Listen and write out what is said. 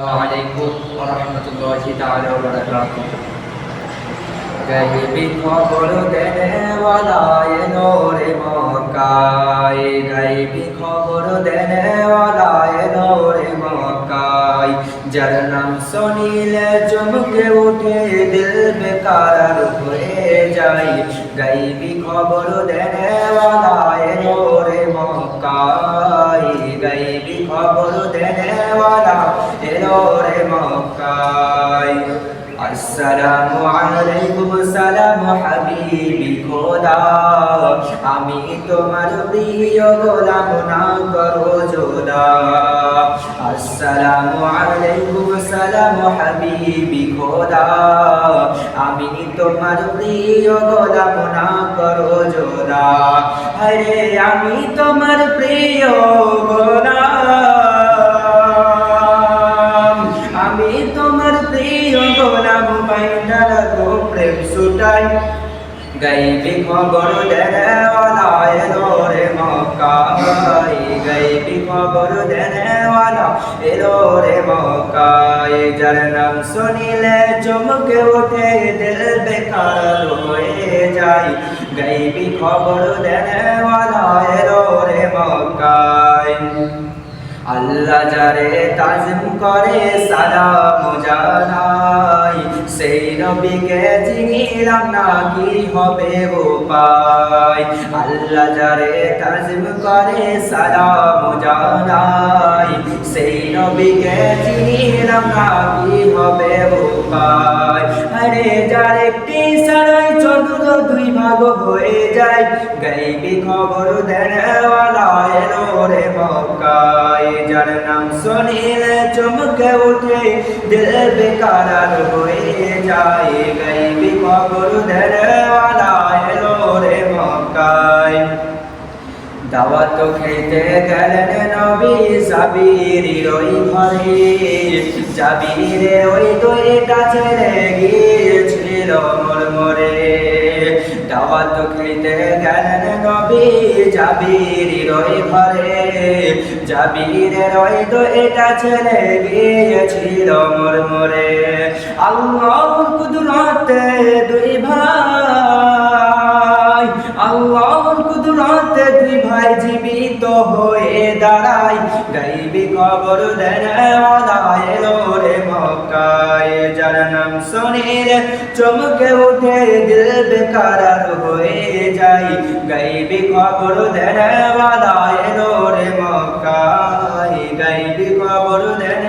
Assalamualaikum warahmatullahi taala wabarakatuh. गरीबी खबर देने वाला ये नोरे मक्का गरीबी खबर देने वाला ये नोरे मक्का जर नाम सुनीले चमके उठे दिल बेकार हुए जाए गरीबी खबर देने वाला ये नोरे আসসালামু আলাইকুম, সালাম হাবিবি খোদা আমি তোমার প্রিয় গোলাম না করো জোদা আসসালামু আলাইকুম, সালাম হাবিবি খোদা আমি তোমার প্রিয় গোলাম না সুটাই গাইবি খবর দেনেওয়ালা এলো রে মক্কায়। গাইবি খবর দেনেওয়ালা এলো রে মক্কায়। যার নাম শুনিলে চমকে ওঠে, দিল বেকার হয়ে যায়। গাইবি খবর দেনেওয়ালা এলো রে মক্কায়। আল্লাহ যারে তাজিম করে, সালাম জানাই সেই নবীকে চিনিলাম না, কি হবে উপায় আল্লাহ যারে তাজিম করে, সালাম জানাই। সেই নবীকে চিনিলাম না, কি হবে উপায় আরে যার একটি সারাই চন্দ্র দুই ভাগ হয়ে যায়, গাইবি খবর দেনওয়ালা এলো রে মক্কায়। যার নাম শুনিলে চমকে উঠে দিল বেকার হয়ে যায় গাইবি খবর দেনওয়ালা এলো রে মক্কায় দাওয়াত খেতে গেলেন নবী সাবির ওই ঘরে জাবিরে ওই দুইটা ছেলে গিয়েছিল মরমরে দাওয়াত খেতে গেলেন নবী জাবির রই ঘরে। জাবির রই তো এটা ছেলে গিয়েছিল মরমরে। আল্লাহ কুদরতে দুই ভাই দাঁড়ায় গাইবি খবর দেন এলো রে মক্কায়। যার নাম শুনিলে চমকে উঠে দিল বেকার হয়ে যাই। গাইবি খবর দেন মক্কায়। গাইবি খবর দেন